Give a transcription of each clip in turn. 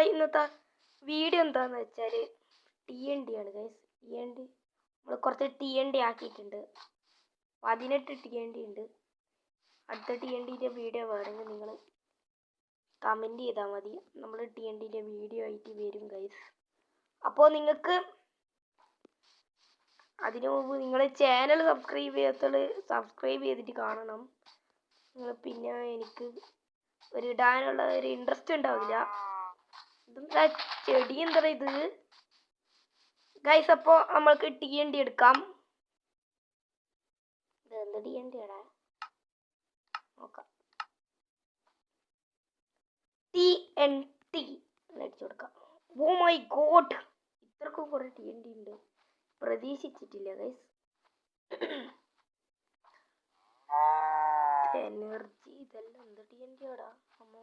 നമ്മളെ ഇന്നത്തെ വീഡിയോ എന്താന്ന് വെച്ചാൽ ടി എൻ ഡി ആണ് ഗൈസ് ടി എൻ ഡി നമ്മൾ കുറച്ച് ടി എൻ ഡി ആക്കിയിട്ടുണ്ട്. പതിനെട്ട് ടി എൻ ഡി ഉണ്ട്. അടുത്ത ടി എൻ ഡിന്റെ വീഡിയോ വേണമെങ്കിൽ നിങ്ങൾ കമന്റ് ചെയ്താൽ മതി. നമ്മൾ ടി എൻ ഡിന്റെ വീഡിയോ ആയിട്ട് വരും ഗൈസ് അപ്പോൾ നിങ്ങൾക്ക് അതിനു മുമ്പ് നിങ്ങൾ ചാനൽ സബ്സ്ക്രൈബ് ചെയ്യാത്തത് സബ്സ്ക്രൈബ് ചെയ്തിട്ട് കാണണം. നിങ്ങൾ പിന്നെ എനിക്ക് ഒരു ഇടാനുള്ള ഒരു ഇൻട്രസ്റ്റ് ഉണ്ടാവില്ല. ഇതെന്താ ചെടി എന്താ ഇത്? ഗൈസ് അപ്പോൾ നമ്മൾക്ക് ടി എൻ ഡി എടുക്കാം. ഇത് എന്ത് ടി എൻ ഡി ഇടാ നോക്കാം. ടി എൻ ടി അടിച്ചു കൊടുക്കാം. ഓ മൈ ഗോഡ് ഇത്രക്കും കുറെ ടി എൻ ഡി ഉണ്ട്. പ്രതീക്ഷിച്ചിട്ടില്ല ഗൈസ് എനർജി ഇതെല്ലാം എന്ത് ടി എൻ ഡി ആടാ? അമ്മ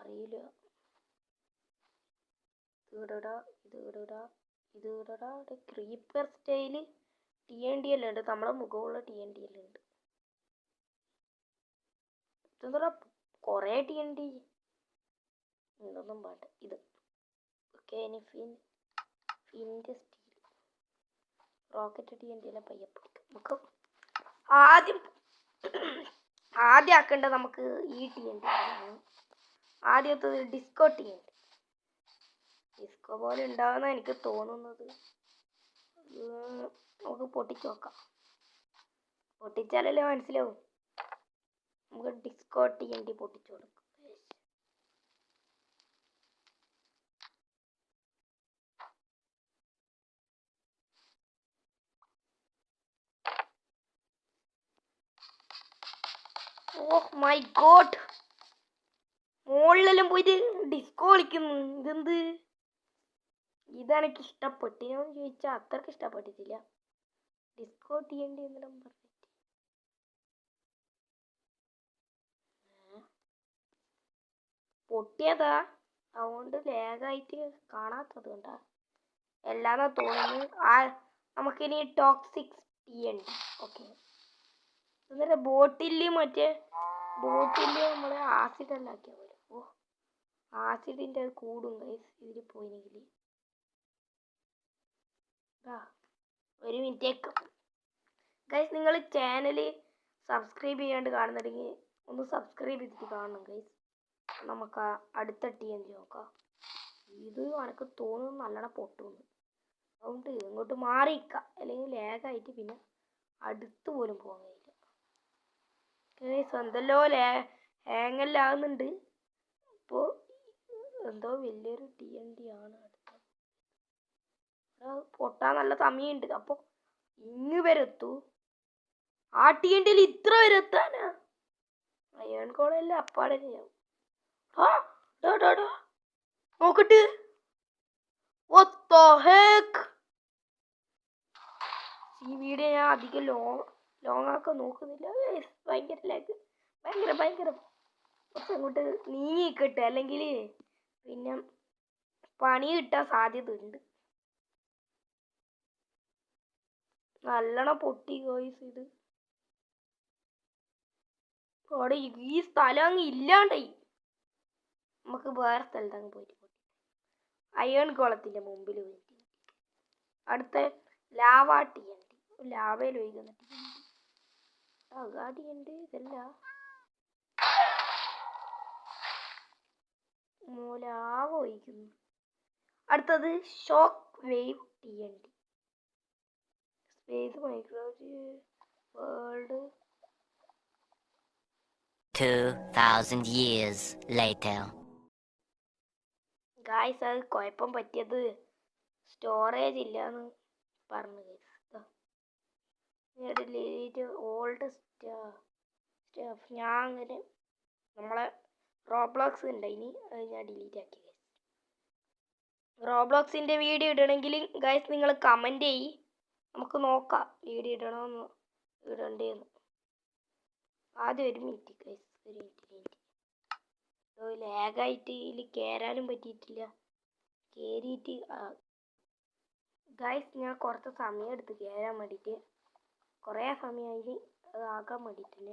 അറിയില്ല. ഇടടാ ഇത് ഇടടാ ഇത് ഇടടാ creeper style T N D എല്ലാം ഉണ്ട്. നമ്മളെ മുഖമുള്ള ടി എൻ ഡി എല്ലാം ഉണ്ട്. ഇതെന്താ കുറേ ടി എൻ ഡി ഇതൊന്നും വേണ്ട. ഇത് ഓക്കെ ഇനി ഫിൻ ഫിന്റെ steel rocket T N D എല്ലാം പയ്യപ്പ് നമുക്ക് ആദ്യം ആദ്യം ആക്കേണ്ടത് നമുക്ക് ഈ ടി എൻ ഡി ആദ്യത്തത് disco T N D disco പോലെ ഉണ്ടാവുന്ന എനിക്ക് തോന്നുന്നത്. നമുക്ക് പൊട്ടിച്ച് നോക്കാം. പൊട്ടിച്ചാലല്ലേ മനസ്സിലാവും? നമുക്ക് ഡിസ്കോ ടി എൻ ഡി പൊട്ടിച്ചു കൊടുക്കാം. ഓ മൈ ഗോഡ് മുകളിലെല്ലാം പോയിട്ട് ഡിസ്കോ കളിക്കുന്നു. ഇതെന്ത്? ഇതെനിക്ക് ഇഷ്ടപ്പെട്ടിനോ എന്ന് ചോദിച്ചാൽ അത്രയ്ക്ക് ഇഷ്ടപ്പെട്ടിട്ടില്ല ഡിസ്കോ ടി എൻ ഡി എന്നെല്ലാം പറഞ്ഞിട്ട് ഏ? പൊട്ടിയതാ. അതുകൊണ്ട് ലേഗായിട്ട് കാണാത്തത് കൊണ്ടാ. എല്ലാന്നാ തോന്നുന്നു. ആ നമുക്കിനി ടോക്സിക് ടി ഡി ഓക്കെ എന്നിട്ട് ബോട്ടിൽ മറ്റേ ബോട്ടിൽ നമ്മൾ ആസിഡ് ആക്കിയാൽ പോലെ ഓ ആസിഡിന്റെ കൂടും ഗൈസ് ഇതിൽ പോയിനെങ്കിൽ ഒരു മിനിറ്റേക്ക്. ഗൈസ് നിങ്ങൾ ചാനൽ സബ്സ്ക്രൈബ് ചെയ്യാണ്ട് കാണുന്നുണ്ടെങ്കിൽ ഒന്ന് സബ്സ്ക്രൈബ് ചെയ്തിട്ട് കാണണം ഗൈസ് നമുക്ക് അടുത്ത ടി എൻ നോക്കാം. ഇത് എനിക്ക് തോന്നുന്നു നല്ലോണം പൊട്ടുന്നു അതുകൊണ്ട് ഇങ്ങോട്ട് മാറിയിക്ക. അല്ലെങ്കിൽ ലേഗായിട്ട് പിന്നെ അടുത്ത് പോലും പോകാൻ കഴിയില്ല. ഗൈസ് എന്തെല്ലോ ലേ ഹാങ്ങെല്ലാം ആകുന്നുണ്ട് അപ്പോൾ എന്തോ വലിയൊരു ടി എൻ ഡി ആണ്. പൊട്ടാൻ നല്ല സമയമുണ്ട് അപ്പോൾ ഇങ്ങ് വരെ എത്തൂ ആ ടി എൻ ഇത്ര വരെ അയൺ കോളല്ല അപ്പാടെ ചെയ്യാം ആ നോക്കട്ട്? ഈ വീഡിയോ ഞാൻ അധികം ലോങ് ലോങ് ആക്കാൻ നോക്കുന്നില്ല ഭയങ്കര ലാഗ് ഭയങ്കര ഭയങ്കര. കുറച്ച് അങ്ങോട്ട് നീങ്ങി കിട്ടുക അല്ലെങ്കിൽ പിന്നെ പണി കിട്ടാൻ സാധ്യത ഉണ്ട് നല്ലോണം പൊട്ടി ഗോയ്സ് ഇത്. അവിടെ ഈ സ്ഥലം അങ്ങ് ഇല്ലാണ്ടായി. നമുക്ക് വേറെ സ്ഥലത്ത് അങ്ങ് പോയിട്ട് അയൺ കുളത്തിന്റെ മുമ്പിൽ പോയിട്ട് അടുത്ത ലാവ ടീ ഉണ്ട്. ലാവയിൽ ഒഴുകുന്ന ടീ ഉണ്ട് അഗാടി ഉണ്ട് ഇതല്ല. മൂലാവ് ലാവ ഒഴിക്കുന്നു അടുത്തത് ഷോക്ക് വേവ് ടി സ്പേസ് മൈക്രോജി വേൾഡ്? 2,000 years later. ഗായ്സ് അത് കുഴപ്പം പറ്റിയത് സ്റ്റോറേജ് ഇല്ലാന്ന് പറഞ്ഞു ഗൈസ് ഓൾഡ് സ്റ്റാഫ് ഞാൻ അങ്ങനെ നമ്മളെ റോബ്ലോക്സ് ഉണ്ട്. ഇനി അത് ഞാൻ ഡിലീറ്റ് ആക്കി. ഗൈസ് റോബ്ലോക്സിന്റെ വീഡിയോ ഇടണമെങ്കിൽ ഗൈസ് നിങ്ങൾ കമന്റ് ചെയ്യ്. നമുക്ക് നോക്കാം. വീഡിയോ ഇടണമെന്ന് ഇടണ്ടേന്ന്. ആദ്യം ഒരു മിനിറ്റ് ഗൈസ് ഒരു മിനിറ്റ് മിനിറ്റ് ലാഗായിട്ട് ഇതിൽ കയറാനും പറ്റിയിട്ടില്ല. കയറിയിട്ട് ഗൈസ് ഞാൻ കുറച്ച് സമയം എടുത്ത് കയറാൻ വേണ്ടിയിട്ട് കുറേ സമയമായി ആകാൻ വേണ്ടിയിട്ടില്ല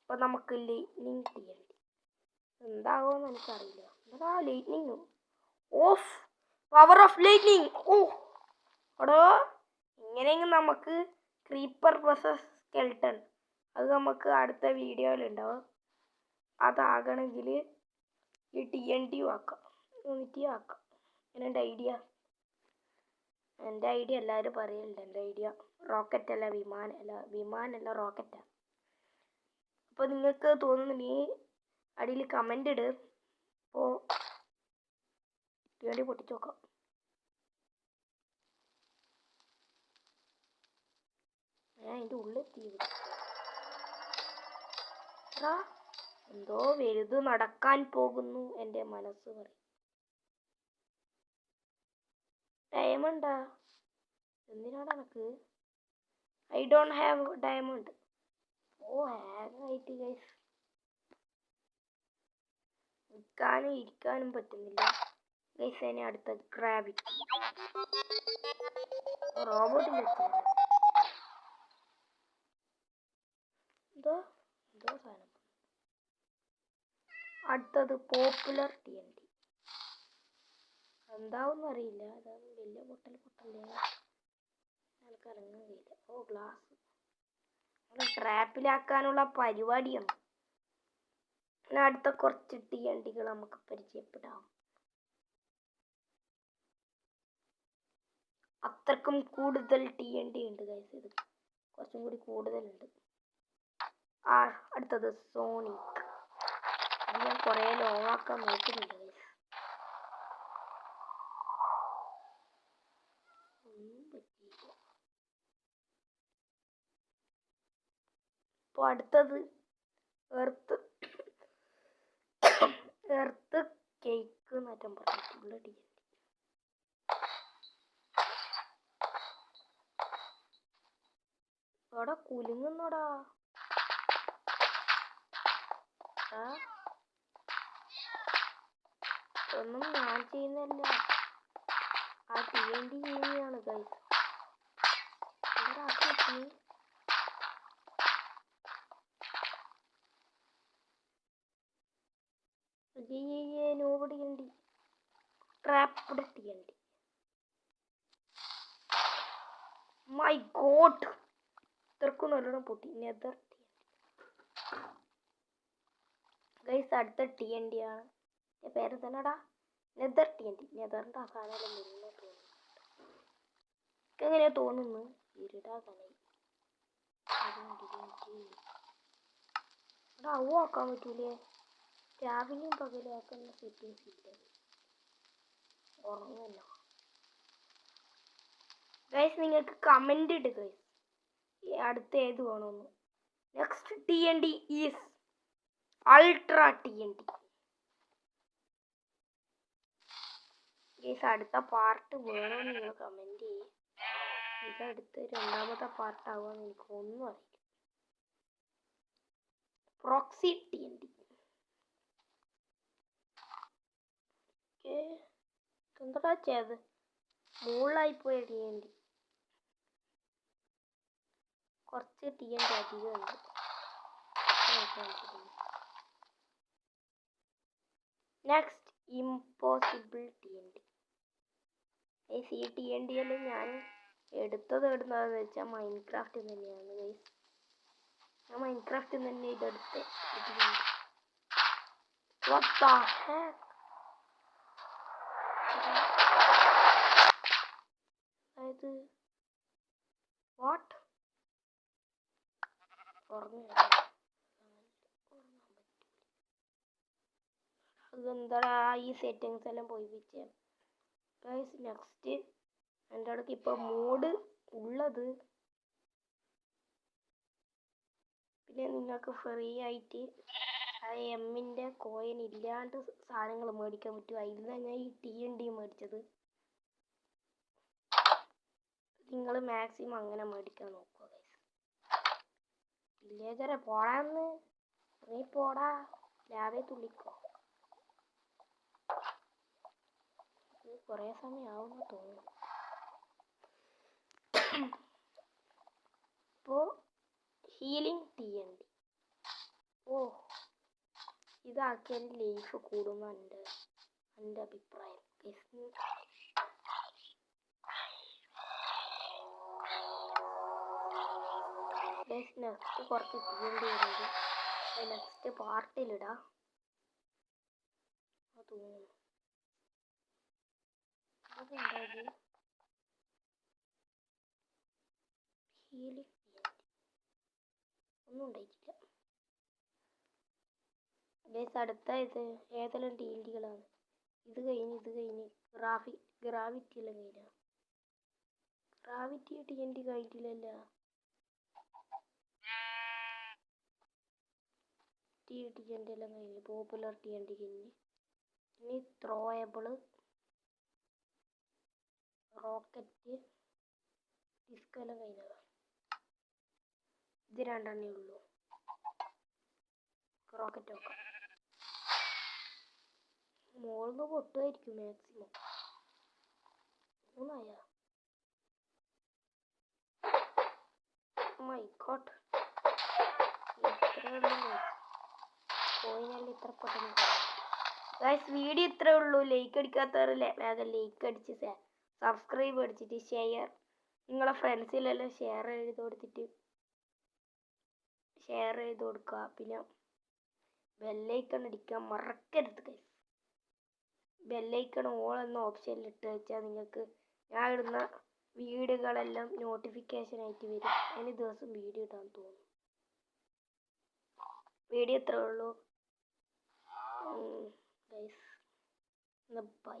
അപ്പോൾ നമുക്ക് ലൈറ്റ്നിങ് ചെയ്യാൻ എന്താകുമെന്ന് എനിക്കറിയില്ല. എന്താ lightning of power off lightning ഓ എടോ. ഇങ്ങനെയെങ്കിൽ നമുക്ക് ക്രീപ്പർ പ്ലസ് സ്കെൽട്ടൺ അത് നമുക്ക് അടുത്ത വീഡിയോയിൽ ഉണ്ടാവും. അതാകണമെങ്കിൽ ഈ ടി എൻ ടി ആക്കാം യൂണിറ്റി ആക്കാം എങ്ങനെ ഐഡിയ എന്റെ ഐഡിയ എല്ലാവരും പറയുന്നുണ്ട് എന്റെ ഐഡിയ റോക്കറ്റ് അല്ല വിമാനം അല്ല. വിമാനമല്ല റോക്കറ്റാണ് അപ്പോൾ നിങ്ങൾക്ക് തോന്നുന്നുണ്ടെങ്കിൽ അടിയിൽ കമന്റ് ഇട്. അപ്പോൾ വേണ്ടി പൊട്ടിച്ച് നോക്കാം. ഞാൻ അതിന്റെ ഉള്ളിൽ തീ എടാ, എന്തോ വലുത് നടക്കാൻ പോകുന്നു എന്റെ മനസ്സ് പറയും. ഡയമണ്ടാ? എന്തിനാണ് എനക്ക് I don't have diamond. Oh hang ആയിട്ട് ഗൈസ് നിൽക്കാനും ഇരിക്കാനും പറ്റുന്നില്ല. ഗൈസ് അതിനെ അടുത്ത ഗ്രാവിറ്റി റോബോട്ടിന്റെ എന്തോ എന്തോ സാധനം. അടുത്തത് പോപ്പുലർ ടി എൻ ടി. എന്താവും അറിയില്ല. അത് വലിയ പൊട്ടൽ പൊട്ടല്ലേ. അയാൾക്ക് ഇറങ്ങാൻ കഴിയില്ല ഓ ഗ്ലാസ് ട്രാപ്പിലാക്കാനുള്ള പരിപാടിയാണ്. പിന്നെ അടുത്ത കുറച്ച് ടി എൻ ടികൾ നമുക്ക് പരിചയപ്പെടാം. അത്രക്കും കൂടുതൽ ടി എൻ ടി ഉണ്ട് ഗൈസ് ഇത് കുറച്ചും കൂടി കൂടുതലുണ്ട്. ആ അടുത്തത് സോണിക് ഞാൻ കുറേ ലോങ് ആക്കാൻ നോക്കുന്നുണ്ട് അപ്പോൾ അടുത്തത് എർത്ത്. എർത്ത് കേക്ക് എന്നറ്റം പറഞ്ഞിട്ടുള്ള ഡി കുലുങ്ങുന്നോടാ. ആ? ഒന്നും ഞാൻ ചെയ്യുന്നല്ല. ആ ടി ചെയ്യുന്നതാണ് ഗൈസ് എന്താ ആക്കി അയ്യേ നോബടി മൈ ഗോഡ് ഇത്രക്കും നല്ലോണം പൊട്ടി. നെതർ ടി ഗൈസ് അടുത്ത ടി എൻ ഡി ആണ്. എന്റെ പേര് തന്നെടാ നെതർ ടി എൻ ഡി നെതറിന്റെ സാധനം വരുന്ന തോന്നുന്നു. എങ്ങനെയാ തോന്നുന്നു? ഇരുടാ കണി എടാ അവ ആക്കാൻ പറ്റൂലേ? രാവിലെയും പകലും ആക്കുന്ന സെറ്റിങ്സ് ഇല്ല? ഉറങ്ങല്ല ഗൈസ് നിങ്ങൾക്ക് കമന്റ് ഇട്ട് ഗൈസ് അടുത്ത ഏത് വേണമെന്ന്. Next T N D is ultra T N T അടുത്ത പാർട്ട് വേണോ നിങ്ങൾ കമന്റ് ചെയ്യും. അടുത്ത രണ്ടാമത്തെ പാർട്ടാവുമെന്ന് എനിക്ക് ഒന്നും അറിയില്ല. പ്രോക്സി ടി എൻ ടി എന്താ ചെയ്ത് മുകളിലായി പോയ ടി എൻ ടി കുറച്ച് T N D അധികമുണ്ട് next impossible T N D ഈ ടി എൻ ഡി എല്ലാം ഞാൻ എടുത്തത് എവിടുന്നതെന്ന് വെച്ചാൽ മൈൻക്രാഫ്റ്റ് തന്നെയാണ് ഗൈസ് ഞാൻ മൈൻക്രാഫ്റ്റിൽ തന്നെ ഇതെടുത്ത് What the heck? അതായത് വാട്ട് അതെന്താടാ ഈ സെറ്റിങ്സ് എല്ലാം പോയി വെച്ച്. ഗൈസ് നെക്സ്റ്റ് എന്റെ അടുക്ക് ഇപ്പോൾ മൂഡ് ഉള്ളത്? പിന്നെ നിങ്ങൾക്ക് ഫ്രീ ആയിട്ട് ആ എമ്മിന്റെ കോയിൻ ഇല്ലാണ്ട് സാധനങ്ങൾ മേടിക്കാൻ പറ്റും അതിൽ നിന്നാണ് ഞാൻ ഈ ടി എൻ ഡി മേടിച്ചത്. നിങ്ങൾ മാക്സിമം അങ്ങനെ മേടിക്കാൻ നോക്കുക വില്ലേജറെ പോടാന്ന്. നീ പോടാ. ലാവേ തുള്ളിക്കോ ഇത് കുറേ സമയം ആവുമെന്ന് തോന്നുന്നു. ഇപ്പോൾ ഹീലിംഗ് ടി എൻ ഡി ഓ ഇതാക്കിയാൽ ലൈഫ് കൂടുന്നുണ്ട് എന്റെ അഭിപ്രായം. Guys, നെക്സ്റ്റ് കുറച്ച് ചെയ്യേണ്ടി വരുന്നുണ്ട് നെക്സ്റ്റ് പാർട്ടിലിടാം തോന്നുന്നു. അതെന്താ ഒന്നും ഉണ്ടായിട്ടില്ല. ഗൈസ് അടുത്ത ഇത് ഏതെല്ലാം ടി എൽ ഇത് കഴിഞ്ഞ് ഇത് കഴിഞ്ഞ്. ഗ്രാഫി ഗ്രാവിറ്റി എല്ലാം കഴിഞ്ഞ. ഗ്രാവിറ്റി ടി എൻ ടി കഴിഞ്ഞിട്ടില്ലല്ല ടി ടി എൻ ടി എല്ലാം കഴിഞ്ഞ്. പോപ്പുലർ ടി എൻ ടി കഴിഞ്ഞ്. ഇനി ത്രോയബിൾ റോക്കറ്റ് ഡിസ്കോ എല്ലാം കഴിഞ്ഞതാ ഇത് രണ്ടെണ്ണേ ഉള്ളൂ. റോക്കറ്റ് നോക്കാം മോളിന്ന് പൊട്ടുമായിരിക്കും മാക്സിമം മൂന്നായ? മൈ ഗോഡ് പോയിനല്ല ഇത്ര പെട്ടെന്ന് ഗൈസ് വീഡിയോ ഇത്രേ ഉള്ളൂ. ലൈക്ക് അടിക്കാത്തവരല്ലേ? വേഗം ലൈക്ക് അടിച്ച് സബ്സ്ക്രൈബ് അടിച്ചിട്ട് ഷെയർ നിങ്ങളെ ഫ്രണ്ട്സിലെല്ലാം ഷെയർ ചെയ്ത് കൊടുത്തിട്ട് ഷെയർ ചെയ്ത് കൊടുക്കുക. പിന്നെ ബെല്ലൈക്കൺ അടിക്കാൻ മറക്കരുത് ഗൈസ് ബെല്ലൈക്കൺ ഓൾ എന്ന ഓപ്ഷനിൽ ഇട്ട് വെച്ചാൽ നിങ്ങൾക്ക് ഞാൻ ഇടുന്ന വീഡിയോകളെല്ലാം നോട്ടിഫിക്കേഷൻ ആയിട്ട് വരും. അതിന് ദിവസം വീഡിയോ ഇടാൻ തോന്നും. വീഡിയോ ഇത്രേ ഉള്ളൂ. Guys bye